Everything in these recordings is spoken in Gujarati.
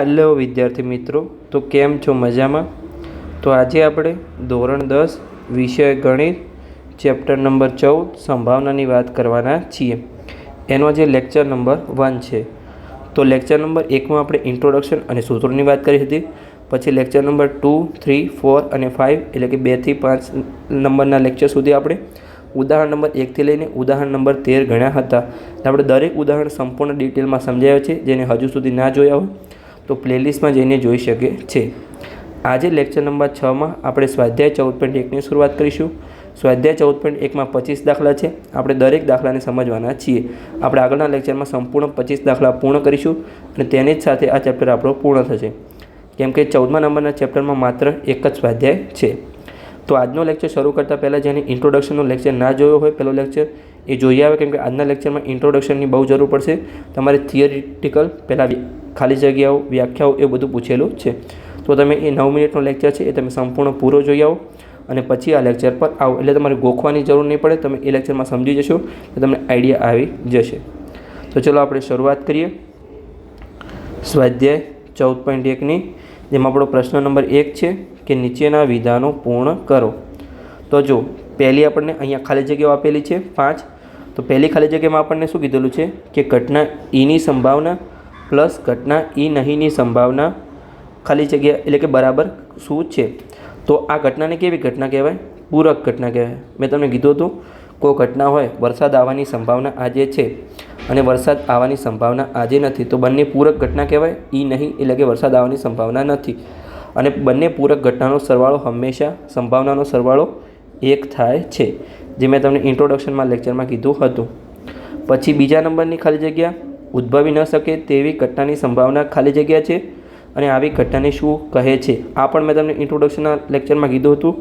હેલો વિદ્યાર્થી મિત્રો, તો કેમ છો મજામાં? તો આજે આપણે ધોરણ દસ, વિષય ગણિત, ચેપ્ટર નંબર ચૌદ, સંભાવનાની વાત કરવાના છીએ. એનો જે લેક્ચર નંબર વન છે. તો લેક્ચર નંબર એકમાં આપણે ઇન્ટ્રોડક્શન અને સૂત્રોની વાત કરી હતી. પછી lecture number two three four અને ફાઇવ એટલે કે બેથી પાંચ નંબરના લેક્ચર સુધી આપણે ઉદાહરણ નંબર એકથી લઈને ઉદાહરણ નંબર તેર ગણ્યા હતા. આપણે દરેક ઉદાહરણ સંપૂર્ણ ડિટેલમાં સમજાવ્યા છે, જેને હજુ સુધી ના જોયા હોય. તો પ્લેલિસ્ટમાં જઈને જોઈ શકે છે. આજે લેક્ચર નંબર છમાં આપણે સ્વાધ્યાય ચૌદ પોઈન્ટ એકની શરૂઆત કરીશું. સ્વાધ્યાય ચૌદ પોઈન્ટ એકમાં પચીસ દાખલા છે. આપણે દરેક દાખલાને સમજવાના છીએ. આપણે આગળના લેક્ચરમાં સંપૂર્ણ પચીસ દાખલા પૂર્ણ કરીશું અને તેની જ સાથે આ ચેપ્ટર આપણો પૂર્ણ થશે. કેમ કે ચૌદમા નંબરના ચેપ્ટરમાં માત્ર એક જ સ્વાધ્યાય છે. તો આજનો લેક્ચર શરૂ કરતાં પહેલાં જેને ઇન્ટ્રોડક્શનનો લેક્ચર ના જોયો હોય પહેલો લેક્ચર, એ જોઈ આવે કેમ કે આજના લેક્ચરમાં ઇન્ટ્રોડક્શનની બહુ જરૂર પડશે. તમારે થિયરિટિકલ પહેલાં ખાલી જગ્યાઓ, વ્યાખ્યાઓ એ બધું પૂછેલું છે. તો તમે એ નવ મિનિટનો લેક્ચર છે એ તમે સંપૂર્ણ પૂરો જોઈ આવો અને પછી આ લેક્ચર પર આવો. એટલે તમારે ગોખવાની જરૂર નહીં પડે, તમે એ લેક્ચરમાં સમજી જશો તો તમને આઈડિયા આવી જશે. તો ચલો આપણે શરૂઆત કરીએ. સ્વાધ્યાય ચૌદ પોઈન્ટ એકની, જેમાં આપણો પ્રશ્ન નંબર એક છે કે નીચેના વિધાનો પૂર્ણ કરો. તો જો, પહેલી આપણને અહીંયા ખાલી જગ્યાઓ આપેલી છે પાંચ. તો પહેલી ખાલી જગ્યામાં આપણને શું કીધેલું છે કે ઘટના ઈની સંભાવના પ્લસ ઘટના ઈ નહીંની સંભાવના ખાલી જગ્યા એટલે કે બરાબર શું છે? તો આ ઘટનાને કેવી ઘટના કહેવાય? પૂરક ઘટના કહેવાય. મેં તમને કીધું હતું, કોઈ ઘટના હોય, વરસાદ આવવાની સંભાવના આજે છે અને વરસાદ આવવાની સંભાવના આજે નથી. તો બંને પૂરક ઘટના કહેવાય, ઈ નહીં એટલે કે વરસાદ આવવાની સંભાવના નથી. અને બંને પૂરક ઘટનાનો સરવાળો હંમેશા સંભાવનાનો સરવાળો એક થાય છે, જે મેં તમને ઇન્ટ્રોડક્શનમાં લેક્ચરમાં કીધું હતું. પછી બીજા નંબરની ખાલી જગ્યા ઉદ્ભવી ન શકે તેવી ઘટનાની સંભાવના ખાલી જગ્યા છે અને આવી ઘટનાને શું કહે છે? આ પણ મેં તમને ઇન્ટ્રોડક્શનના લેક્ચરમાં કીધું હતું.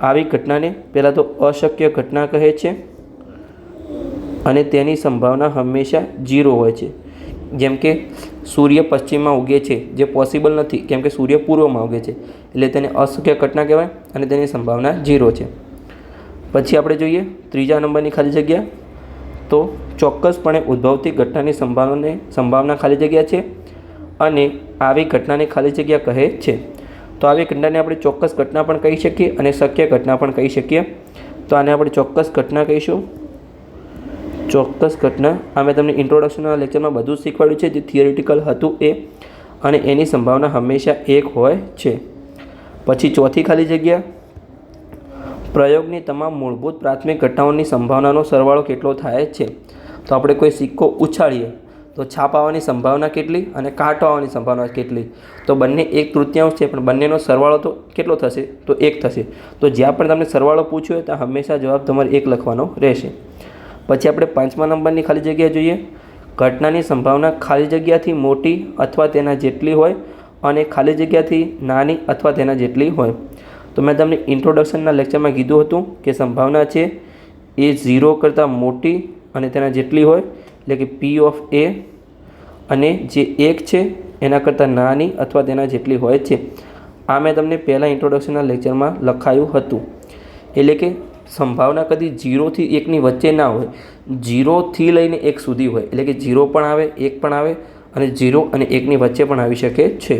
આવી ઘટનાને પહેલાં તો અશક્ય ઘટના કહે છે અને તેની સંભાવના હંમેશા જીરો હોય છે. જેમ કે સૂર્ય પશ્ચિમમાં ઉગે છે, જે પોસિબલ નથી, કેમ કે સૂર્ય પૂર્વમાં ઉગે છે. એટલે તેને અશક્ય ઘટના કહેવાય અને તેની સંભાવના જીરો છે. પછી આપણે જોઈએ ત્રીજા નંબરની ખાલી જગ્યા. તો ચોક્કસપણે ઉદ્ભવતી ઘટનાની સંભાવનાને સંભાવના ખાલી જગ્યા છે અને આવી ઘટનાને ખાલી જગ્યા કહે છે. તો આવી ઘટનાને આપણે ચોક્કસ ઘટના પણ કહી શકીએ અને શક્ય ઘટના પણ કહી શકીએ. તો આને આપણે ચોક્કસ ઘટના કહીશું. ચોક્કસ ઘટના. આ તમને ઇન્ટ્રોડક્શનના લેક્ચરમાં બધું જ શીખવાડ્યું છે. જે થિયરિટિકલ હતું એ અને એની સંભાવના હંમેશા એક હોય છે. પછી ચોથી ખાલી જગ્યા. પ્રયોગની તમામ મૂળભૂત પ્રાથમિક ઘટનાઓની સંભાવનાનો સરવાળો કેટલો થાય છે? તો આપણે કોઈ સિક્કો ઉછાળીએ, તો છાપ આવવાની સંભાવના કેટલી અને કાંટો આવવાની સંભાવના કેટલી? તો બંને એક તૃતીયાંશ છે, પણ બંનેનો સરવાળો તો કેટલો થશે? તો એક થશે. તો જ્યાં પણ તમને સરવાળો પૂછ્યો હોય, ત્યાં હંમેશા જવાબ તમારે એક લખવાનો રહેશે. પછી આપણે પાંચમા નંબરની ખાલી જગ્યા જોઈએ. ઘટનાની સંભાવના ખાલી જગ્યાથી મોટી અથવા તેના જેટલી હોય અને ખાલી જગ્યાથી નાની અથવા તેના જેટલી હોય. તો મેં તમને ઇન્ટ્રોડક્શનના લેક્ચરમાં કીધું હતું કે સંભાવના છે એ ઝીરો કરતાં મોટી અને તેના જેટલી હોય, એટલે કે પી ઓફ એ અને જે એક છે, એના કરતાં નાની અથવા તેના જેટલી હોય છે. આ મેં તમને પહેલાં ઇન્ટ્રોડક્શનના લેક્ચરમાં લખાયું હતું. એટલે કે સંભાવના કદી જીરોથી એકની વચ્ચે ના હોય. જીરોથી લઈને એક સુધી હોય. એટલે કે જીરો પણ આવે, એક પણ આવે અને જીરો અને એકની વચ્ચે પણ આવી શકે છે.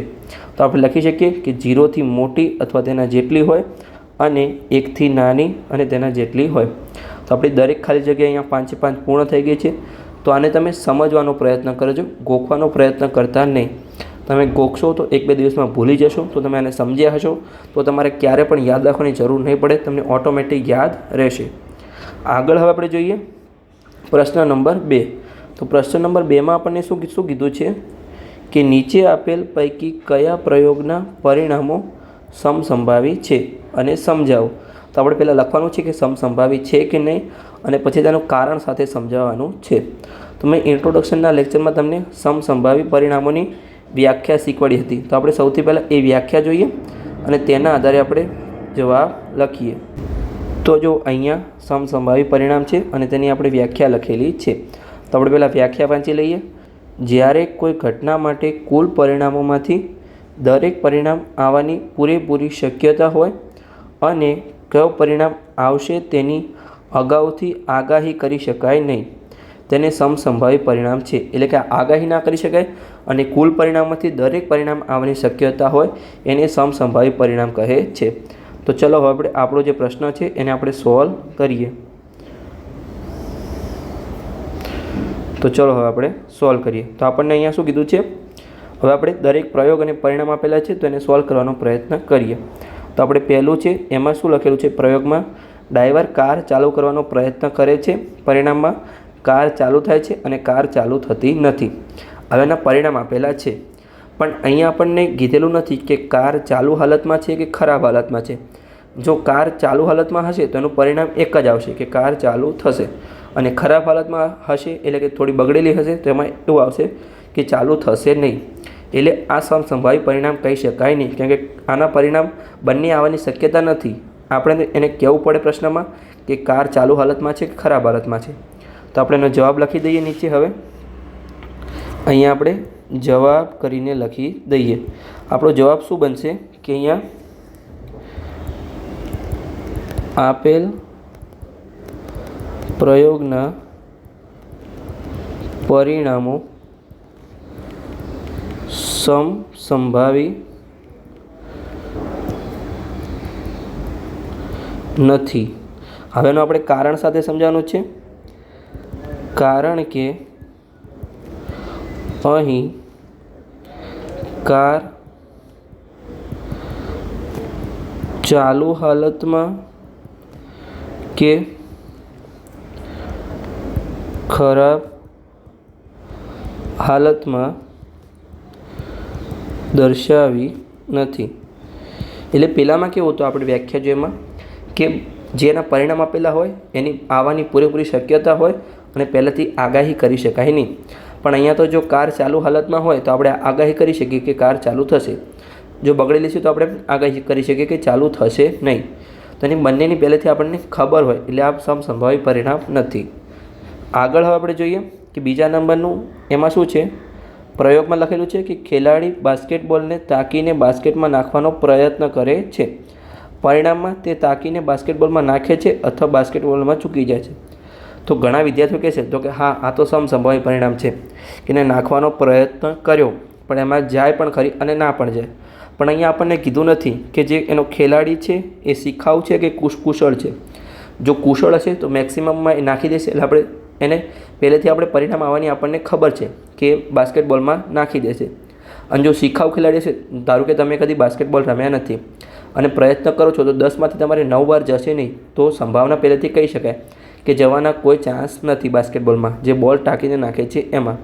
તો આપણે લખી શકીએ કે જીરોથી મોટી અથવા તેના જેટલી હોય અને એકથી નાની અને તેના જેટલી હોય. તો આપણી દરેક ખાલી જગ્યા અહીંયા પાંચે પાંચ પૂર્ણ થઈ ગઈ છે. તો આને તમે સમજવાનો પ્રયત્ન કરજો, ગોખવાનો પ્રયત્ન કરતા નહીં. તમે ગોખશો તો એક બે દિવસમાં ભૂલી જશો, તો તમે આને સમજ્યા હશો. તો તમારે ક્યારે પણ યાદ રાખવાની જરૂર નહીં પડે, તમને ઓટોમેટિક યાદ રહેશે. આગળ હવે આપણે જોઈએ પ્રશ્ન નંબર બે. તો પ્રશ્ન નંબર બેમાં આપણને શું શું કીધું છે? કે નીચે આપેલ પૈકી કયા પ્રયોગના પરિણામો સમસંભાવી છે? અને સમજાવો. તો આપણે પહેલાં લખવાનું છે કે સમસંભાવી છે કે નહીં અને પછી તેનું કારણ સાથે સમજાવવાનું છે. તો મેં ઇન્ટ્રોડક્શનના લેક્ચરમાં તમને સમસંભાવી પરિણામોની વ્યાખ્યા શીખવાડી હતી. તો આપણે સૌથી પહેલાં એ વ્યાખ્યા જોઈએ અને તેના આધારે આપણે જવાબ લખીએ. તો જો અહીંયા સમસંભાવી પરિણામ છે અને તેની આપણે વ્યાખ્યા લખેલી છે. તો આપણે પહેલાં વ્યાખ્યા વાંચી લઈએ. જ્યારે કોઈ ઘટના માટે કુલ પરિણામોમાંથી દરેક પરિણામ આવવાની પૂરેપૂરી શક્યતા હોય અને કયો પરિણામ આવશે તેની અગાઉથી આગાહી કરી શકાય નહીં. તેને સમસંભાવી પરિણામ છે. એટલે કે આગાહી ના કરી શકાય અને કુલ પરિણામમાંથી દરેક પરિણામ આવવાની શક્યતા હોય એને સમસંભાવી પરિણામ કહે છે. તો ચલો હવે આપણે આપણો જે પ્રશ્ન છે એને આપણે સોલ્વ કરીએ. તો ચલો હવે આપણે સોલ્વ કરીએ. તો આપણને અહીંયા શું કીધું છે? હવે આપણે દરેક પ્રયોગ અને પરિણામ આપેલા છે તો એને સોલ્વ કરવાનો પ્રયત્ન કરીએ. તો આપણે પહેલું છે, એમાં શું લખેલું છે? પ્રયોગમાં ડ્રાઈવર કાર ચાલુ કરવાનો પ્રયત્ન કરે છે. પરિણામમાં કાર ચાલુ થાય છે અને કાર ચાલુ થતી નથી. હવે એના પરિણામ આપેલા છે. પણ અહીંયા આપણને કીધેલું નથી કે કાર ચાલુ હાલતમાં છે કે ખરાબ હાલતમાં છે. જો કાર ચાલુ હાલતમાં હશે તો એનું પરિણામ એક જ આવશે કે કાર ચાલુ થશે. અને ખરાબ હાલતમાં હશે એટલે કે થોડી બગડેલી હશે તો એમાં એવું આવશે કે ચાલુ થશે નહીં. એટલે આ સમસંભાવી પરિણામ કહી શકાય નહીં, કેમ કે આના પરિણામ બંને આવવાની શક્યતા નથી. આપણે એને કહેવું પડે પ્રશ્નમાં કે કાર ચાલુ હાલતમાં છે કે ખરાબ હાલતમાં છે? તો આપણે એનો જવાબ લખી દઈએ નીચે હવે. અહીંયા આપણે જવાબ કરીને લખી દઈએ. આપણો જવાબ શું બનશે? કે અહીંયા આપેલ પ્રયોગના પરિણામો સમસંભાવી નથી. હવેનું આપણે કારણ સાથે સમજાવવાનું છે. કારણ કે અહીં કાર ચાલુ હાલતમાં કે ખરાબ હાલતમાં દર્શાવી નથી. એટલે પહેલાંમાં કેવું હતું આપણે વ્યાખ્યા જો એમાં? કે જેના પરિણામ આપેલા હોય, એની આવવાની પૂરેપૂરી શક્યતા હોય અને પહેલાંથી આગાહી કરી શકાય નહીં. પણ અહીંયા તો જો કાર ચાલુ હાલતમાં હોય, તો આપણે આગાહી કરી શકીએ કે કાર ચાલુ થશે. જો બગડેલી છે, તો આપણે આગાહી કરી શકીએ કે ચાલુ થશે નહીં. તો એની બંનેની પહેલેથી આપણને ખબર હોય, એટલે આ સમસંભાવી પરિણામ નથી. આગળ હવે આપણે જોઈએ કે બીજા નંબરનું એમાં શું છે? પ્રયોગમાં લખેલું છે કે ખેલાડી બાસ્કેટબોલને તાકીને બાસ્કેટમાં નાખવાનો પ્રયત્ન કરે છે. પરિણામમાં તે તાકીને બાસ્કેટબોલમાં નાખે છે અથવા બાસ્કેટબોલમાં ચૂકી જાય છે. તો ઘણા વિદ્યાર્થીઓ કહે છે તો કે હા, આ તો સમસંભાવી પરિણામ છે કે એને નાખવાનો પ્રયત્ન કર્યો, પણ એમાં જાય પણ ખરી અને ના પણ જાય. પણ અહીંયા આપણને કીધું નથી કે જે એનો ખેલાડી છે એ શીખાવ છે કે કુશ કુશળ છે. જો કુશળ હશે તો મેક્સિમમમાં એ નાખી દેશે એટલે આપણે એને પહેલેથી આપણે પરિણામ આવવાની આપણને ખબર છે કે બાસ્કેટબોલમાં નાખી દેશે. અને જો શીખાવ ખેલાડી છે ધારો કે તમે કદી બાસ્કેટબોલ રમ્યા નથી અને પ્રયત્ન કરો છો તો દસમાંથી તમારે નવ વાર જશે નહીં, તો સંભાવના પહેલેથી કહી શકાય કે જવાના કોઈ ચાન્સ નથી બાસ્કેટબોલમાં, જે બોલ ટાંકીને નાખે છે એમાં.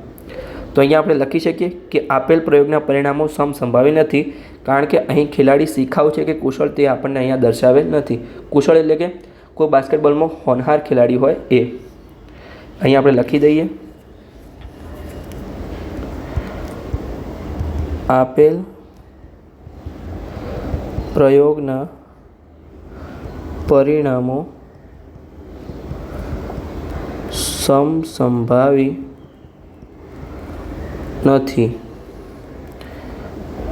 તો અહીંયા આપણે લખી શકીએ કે આપેલ પ્રયોગના પરિણામો સમસંભાવી નથી, કારણ કે અહીં ખેલાડી શીખાવ છે કે કુશળ તે આપણને અહીંયા દર્શાવેલ નથી. કુશળ એટલે કે કોઈ બાસ્કેટબોલમાં હોનહાર ખેલાડી હોય એ. અહીં આપણે લખી દઈએ. આપેલ પ્રયોગના પરિણામો સમસંભાવી નથી.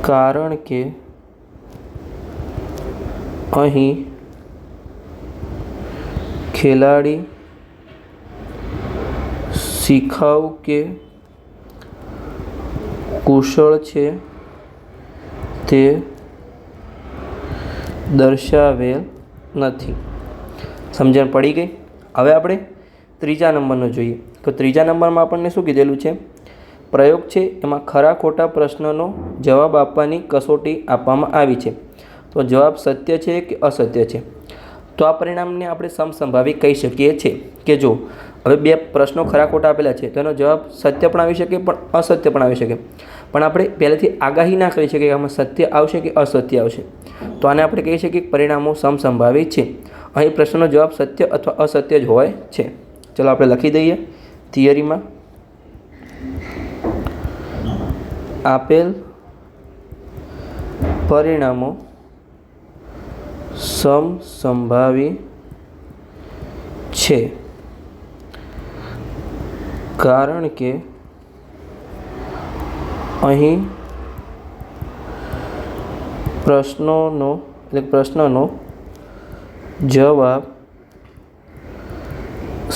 કારણ કે અહીં ખેલાડી શીખાવ કે કુશળ છે તે દર્શાવેલ નથી. સમજણ પડી ગઈ? હવે આપણે ત્રીજા નંબરનો જોઈએ. તો ત્રીજા નંબરમાં આપણને શું કીધેલું છે? પ્રયોગ છે, એમાં ખરા ખોટા પ્રશ્નનો જવાબ આપવાની કસોટી આપવામાં આવી છે. તો જવાબ સત્ય છે કે અસત્ય છે? તો આ પરિણામને આપણે સમસંભાવી કહી શકીએ છીએ કે જો હવે બે પ્રશ્નો ખરા ખોટા આપેલા છે તેનો જવાબ સત્ય પણ આવી શકે પણ અસત્ય પણ આવી શકે. પણ આપણે પહેલેથી આગાહી ના કરી શકીએ કે આમાં સત્ય આવશે કે અસત્ય આવશે. તો આને આપણે કહી શકીએ કે પરિણામો સમસંભાવી છે. અહીં પ્રશ્નનો જવાબ સત્ય અથવા અસત્ય જ હોય છે. ચલો આપણે લખી દઈએ. થિયરીમાં. આપેલ પરિણામો સમસંભાવી છે. કારણ કે અહીં પ્રશ્નોનો, એટલે પ્રશ્નનો જવાબ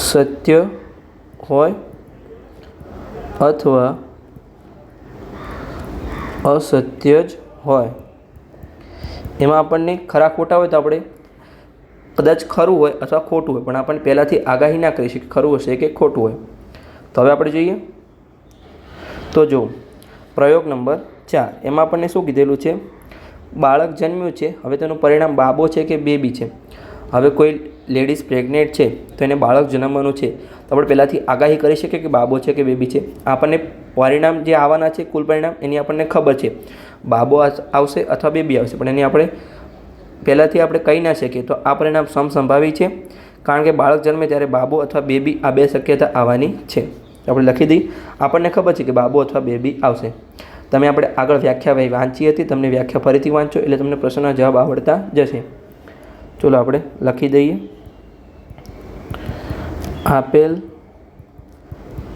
સત્ય હોય અથવા અસત્ય જ હોય. એમાં આપણને ખરા ખોટા હોય તો આપણે કદાચ ખરું હોય અથવા ખોટું હોય, પણ આપણને પહેલાંથી આગાહી ના કરી શકીએ ખરું હશે કે ખોટું હોય. તો હવે આપણે જોઈએ. તો જો પ્રયોગ નંબર ચાર. એમાં આપણને શું કીધેલું છે? બાળક જન્મ્યું છે, હવે તેનું પરિણામ બાબો છે કે બેબી છે? હવે કોઈ લેડીઝ પ્રેગ્નેન્ટ છે, તો એને બાળક જન્મવાનું છે. તો આપણે પહેલાંથી આગાહી કરી શકીએ કે બાબો છે કે બેબી છે. આપણને પરિણામ જે આવવાના છે, કુલ પરિણામ, એની આપણને ખબર છે. બાબો આવશે અથવા બેબી આવશે. પણ એની આપણે પહેલાંથી આપણે કહી ના શકીએ. તો આ પરિણામ સમસંભાવી છે. કારણ કે બાળક જન્મે ત્યારે બાબો અથવા બેબી આ બે શક્યતા આવવાની છે. આપણે લખી દઈએ આપણને ખબર છે કે બાબો અથવા બેબી આવશે. તમે આપણે આગળ વ્યાખ્યા ભાઈ વાંચી હતી, તમને વ્યાખ્યા ફરીથી વાંચો એટલે તમને પ્રશ્નના જવાબ આવડતા જશે. ચલો આપણે લખી દઈએ. આપેલ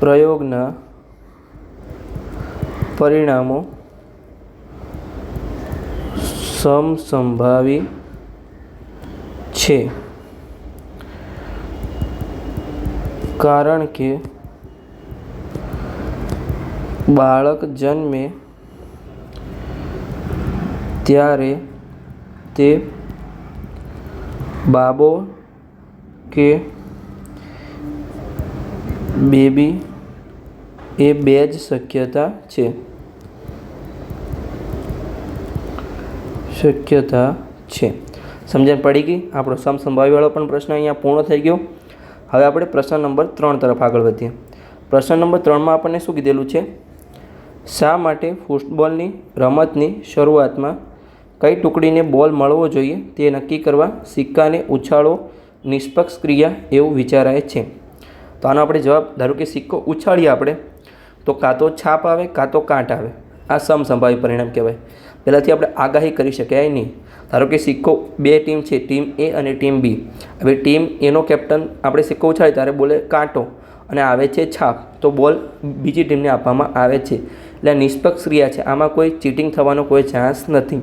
પ્રયોગના પરિણામો સમસંભાવી છે. કારણ કે બાળક જન્મે ત્યારે તે બાબો કે બેબી એ બે જ શક્યતા છે. શક્યતા છે. સમજણ પડી ગઈ? આપણો સમસંભાવીવાળો પણ પ્રશ્ન અહીંયા પૂર્ણ થઈ ગયો. હવે આપણે પ્રશ્ન નંબર ત્રણ તરફ આગળ વધીએ. પ્રશ્ન નંબર ત્રણમાં આપણને શું કીધેલું છે? શા માટે ફૂટબોલની રમતની શરૂઆતમાં કઈ ટુકડીને બોલ મળવો જોઈએ તે નક્કી કરવા સિક્કાને ઉછાળો નિષ્પક્ષ ક્રિયા એવું વિચારાય છે? તો આનો આપણે જવાબ, ધારો કે સિક્કો ઉછાળીએ આપણે, તો કાં તો છાપ આવે, કાં તો કાંટ આવે. આ સમસંભાવી પરિણામ કહેવાય. પહેલાંથી આપણે આગાહી કરી શકાય નહીં. ધારો કે સિક્કો બે ટીમ છે, ટીમ એ અને ટીમ બી. હવે ટીમ એનો કેપ્ટન આપણે સિક્કો ઉછાળીએ, ત્યારે બોલે કાંટો. અને આવે છે છાપ. તો બોલ બીજી ટીમને આપવામાં આવે છે. એટલે નિષ્પક્ષ ક્રિયા છે. આમાં કોઈ ચીટિંગ થવાનો કોઈ ચાન્સ નથી.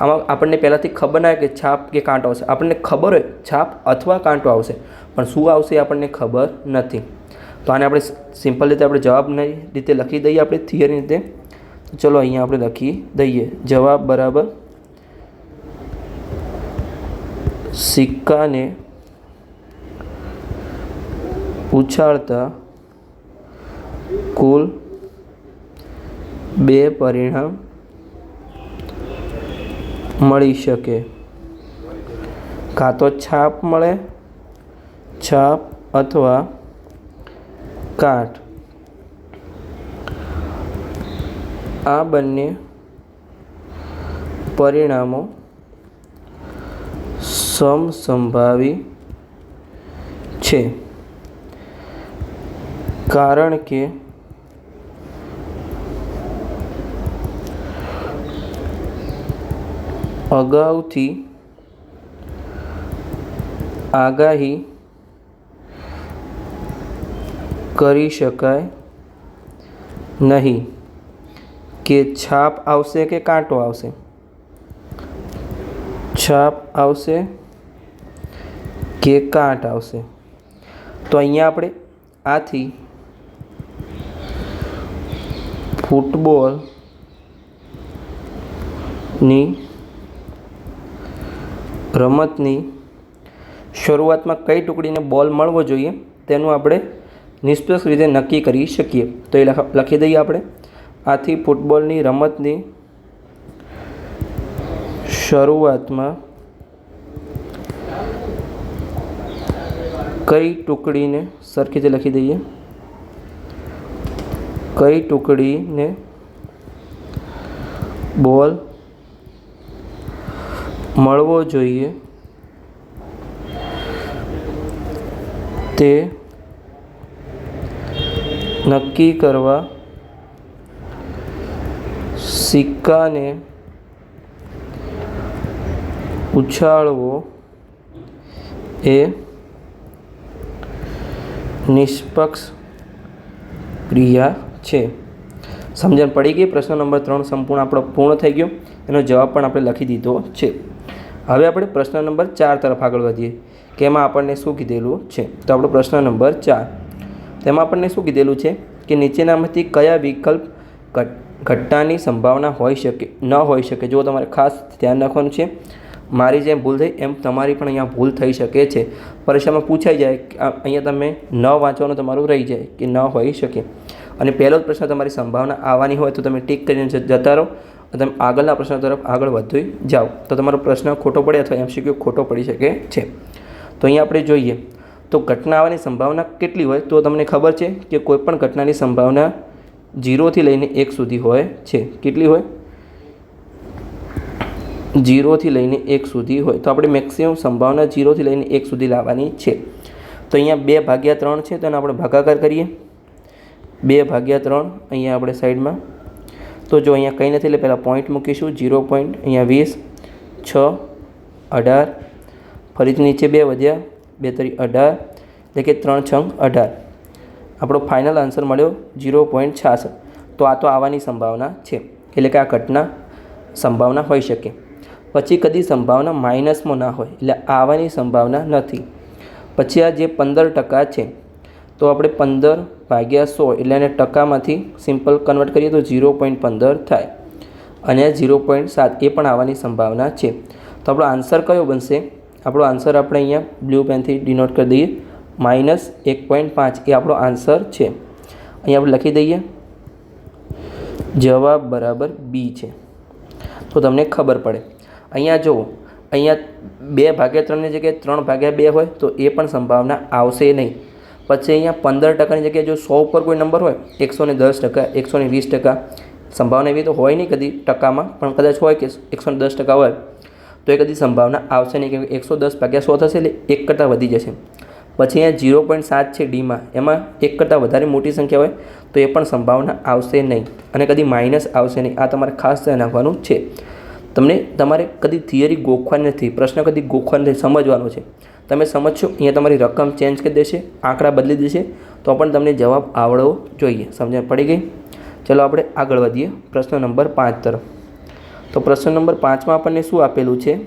આમાં આપણને પહેલાંથી ખબર ના કે છાપ કે કાંટો આવશે. આપણને ખબર હોય છાપ અથવા કાંટો આવશે. પણ શું આવશે આપણને ખબર નથી. તો આને આપણે સિમ્પલ રીતે આપણે જવાબની રીતે લખી દઈએ આપણે થિયરી રીતે. ચલો અહીંયા આપણે લખી દઈએ. જવાબ બરાબર સિક્કાને ઉછાળતા કુલ બે પરિણામ મળી શકે. કાં તો છાપ મળે, છાપ અથવા કાટ. આ બંને પરિણામો સમસંભાવી છે. કારણ કે અગાઉથી આગાહી કરી શકાય નહીં કે છાપ આવશે કે કાંટો આવશે? છાપ આવશે કે કાંટ આવશે? તો અહીંયા આપણે આથી ફૂટબોલની રમતની શરૂઆતમાં કઈ ટુકડીને બોલ મળવો જોઈએ તેનું આપણે નિષ્પક્ષ રીતે નક્કી કરી શકીએ. તો એ લખ- દઈએ આપણે. આથી ફૂટબોલની રમતની શરૂઆતમાં કઈ ટુકડીને સરખી રીતે લખી દઈએ. કઈ ટુકડીને બોલ મળવો જોઈએ તે નક્કી કરવા સિક્કાને ઉછાળવો એ નિષ્પક્ષ ક્રિયા છે. સમજણ પડી ગઈ? પ્રશ્ન નંબર ત્રણ સંપૂર્ણ આપણો પૂર્ણ થઈ ગયો. એનો જવાબ પણ આપણે લખી દીધો છે. હવે આપણે પ્રશ્ન નંબર ચાર તરફ આગળ વધીએ કે એમાં આપણને શું કીધેલું છે? તો આપણો પ્રશ્ન નંબર ચાર. તેમાં આપણને શું કીધેલું છે? કે નીચેનામાંથી કયા વિકલ્પ ઘટ, ઘટનાની સંભાવના હોઈ શકે, ન હોઈ શકે? જો તમારે ખાસ ધ્યાન રાખવાનું છે. મારી જેમ ભૂલ થઈ, એમ તમારી પણ અહીંયા ભૂલ થઈ શકે છે. પરીક્ષામાં પૂછાઈ જાય કે અહીંયા તમે ન વાંચવાનું તમારું રહી જાય કે ન હોઈ શકે. અને પહેલો જ પ્રશ્ન તમારી સંભાવના આવવાની હોય તો તમે ટીક કરીને જતા રહો તમે આગળના પ્રશ્ન તરફ આગળ વધી જાઓ. તો તમારો પ્રશ્ન ખોટો પડે અથવા એમસીક્યુ ખોટો પડી શકે છે. તો અહીંયા આપણે જોઈએ, તો ઘટના આવવાની સંભાવના કેટલી હોય તો તમને ખબર છે કે કોઈપણ ઘટનાની સંભાવના જીરોથી લઈને એક સુધી હોય છે. કેટલી હોય? જીરોથી લઈને એક સુધી હોય. તો આપણે મેક્સિમમ સંભાવના જીરોથી લઈને એક સુધી લાવવાની છે. તો અહીંયા બે ભાગ્યા ત્રણ છે, તો આપણે ભાગાકાર કરીએ. બે ભાગ્યા ત્રણ અહીંયા આપણે સાઈડમાં. તો જો અહીંયા કંઈ નથી એટલે પહેલાં પોઈન્ટ મૂકીશું જીરો પોઈન્ટ અહીંયા વીસ, છ, અઢાર, ફરીથી નીચે બે વધ્યા, બે તરી અઢાર, એટલે કે ત્રણ છંગ અઢાર. આપણો ફાઇનલ આન્સર મળ્યો જીરો પોઈન્ટ છાસઠ. તો આ તો આવવાની સંભાવના છે, એટલે કે આ ઘટના સંભાવના હોઈ શકે. પછી કદી સંભાવના માઇનસમાં ના હોય, એટલે આવવાની સંભાવના નથી. પછી આ જે પંદર ટકા છે તો આપણે પંદર ભાગ્યા સો એટલે એને ટકામાંથી સિમ્પલ કન્વર્ટ કરીએ તો ઝીરો પોઈન્ટ પંદર થાય. અને ઝીરો પોઈન્ટ સાત એ પણ આવવાની સંભાવના છે. તો આપણો આન્સર કયો બનશે? આપણો આન્સર આપણે અહીંયા બ્લુ પેનથી ડિનોટ કરી દઈએ. માઇનસ એક પોઈન્ટ પાંચ એ આપણો આન્સર છે. અહીંયા આપણે લખી દઈએ. જવાબ બરાબર બી છે. તો તમને ખબર પડે. અહીંયા જુઓ, અહીંયા બે ભાગ્યા ત્રણની જગ્યાએ ત્રણ ભાગ્યા બે હોય તો એ પણ સંભાવના આવશે નહીં. પછી અહીંયા પંદર ટકાની જગ્યાએ જો સો ઉપર કોઈ નંબર હોય, એકસો ને દસ ટકા, એકસો ને વીસ ટકા, સંભાવના એવી તો હોય નહીં કદી ટકામાં, પણ કદાચ હોય કે એકસો ને દસ ટકા હોય, તો એ કદી સંભાવના આવશે નહીં, કેમ કે એકસો દસ ભાગ્યા સો થશે એટલે એક કરતાં વધી જશે. પછી અહીંયા ઝીરો પોઈન્ટ સાત છે ડીમાં એમાં એક કરતાં વધારે મોટી સંખ્યા હોય, તો એ પણ સંભાવના આવશે નહીં અને કદી માઇનસ આવશે નહીં, આ તમારે ખાસ ધ્યાન રાખવાનું છે. તમને તમારે કદી થિયરી ગોખવાની નથી, પ્રશ્ન કદી ગોખવાનો નથી, સમજવાનો છે. તમે સમજશો, અહીંયા તમારી રકમ ચેન્જ કરી દેશે, આંકડા બદલી દેશે, તો પણ તમને જવાબ આવડવો જોઈએ. સમજણ પડી ગઈ? ચલો આપણે આગળ વધીએ. પ્રશ્ન નંબર પાંચ તરફ. તો પ્રશ્ન નંબર પાંચમાં આપણને શું આપેલું છે?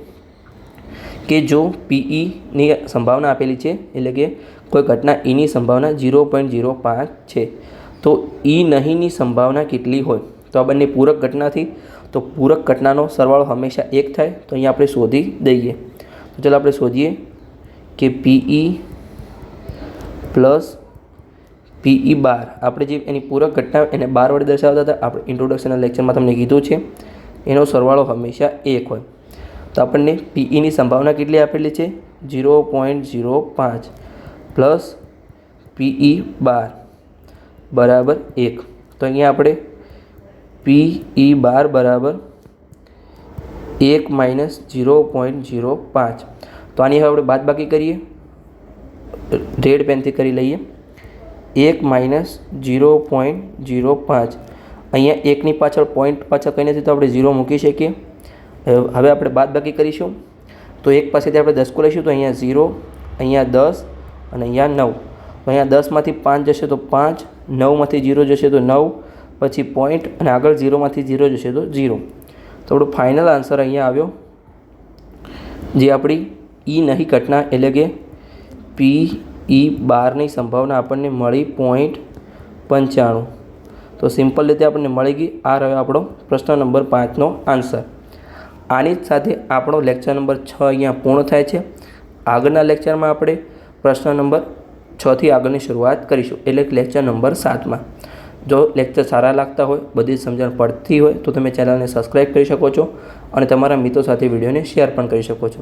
કે જો પીઈની સંભાવના આપેલી છે, એટલે કે કોઈ ઘટના ઈની સંભાવના ઝીરો પોઈન્ટ ઝીરો પાંચ છે, તો ઈ નહીંની સંભાવના કેટલી હોય? તો આ બંને પૂરક ઘટનાથી, તો પૂરક ઘટનાનો સરવાળો હંમેશા એક થાય, તો અહીંયા આપણે શોધી દઈએ. તો ચાલો આપણે શોધીએ. કે પીઈ પ્લસ પીઈ બાર. આપણે જે એની પૂરક ઘટના એને બાર વડે દર્શાવતા હતા, આપણે ઇન્ટ્રોડક્શનના લેક્ચરમાં તમને કીધું છે. એનો સરવાળો હંમેશા એક હોય. તો આપણને પીઈની સંભાવના કેટલી આપેલી છે? ઝીરો પોઈન્ટ ઝીરો પાંચ પ્લસ પીઈ બાર. બરાબર એક. તો અહીંયા આપણે પીઈ બાર બરાબર એક માઇનસ ઝીરો પોઈન્ટ ઝીરો પાંચ તો આની હવે આપણે બાદબાકી કરીએ. રેડ પેનથી કરી લઈએ. એક માઇનસ ઝીરો પોઈન્ટ ઝીરો પાંચ. અહીંયા એકની પાછળ પોઈન્ટ પાછળ કંઈ નથી તો આપણે ઝીરો મૂકી શકીએ. હવે આપણે બાદબાકી કરીશું. તો એક પાસેથી આપણે દસકો લઈશું તો અહીંયા ઝીરો, અહીંયા દસ અને અહીંયા નવ. અહીંયા દસમાંથી પાંચ જશે તો પાંચ, નવમાંથી ઝીરો જશે તો નવ, પછી પોઈન્ટ અને આગળ ઝીરોમાંથી ઝીરો જશે તો ઝીરો. તો આપણો ફાઇનલ આન્સર અહીંયા આવ્યો. જે આપણી ઈ નહીં ઘટના એટલે કે પી ઈ બારની સંભાવના આપણને મળી પોઈન્ટ પંચાણું. તો સિમ્પલ રીતે આપણને મળી ગઈ. આ રહ્યો આપણો પ્રશ્ન નંબર પાંચનો આન્સર આની જ સાથે આપણો લેક્ચર નંબર છ અહીંયા પૂર્ણ થાય છે. આગળના લેક્ચરમાં આપણે પ્રશ્ન નંબર છથી આગળની શરૂઆત કરીશું. એટલે લેક્ચર નંબર સાતમાં જો લેક્ચર સારા લાગતા હોય, બધી સમજણ પડતી હોય, તો તમે ચેનલને સબસ્ક્રાઈબ કરી શકો છો અને તમારા મિત્રો સાથે વિડીયોને શેર પણ કરી શકો છો.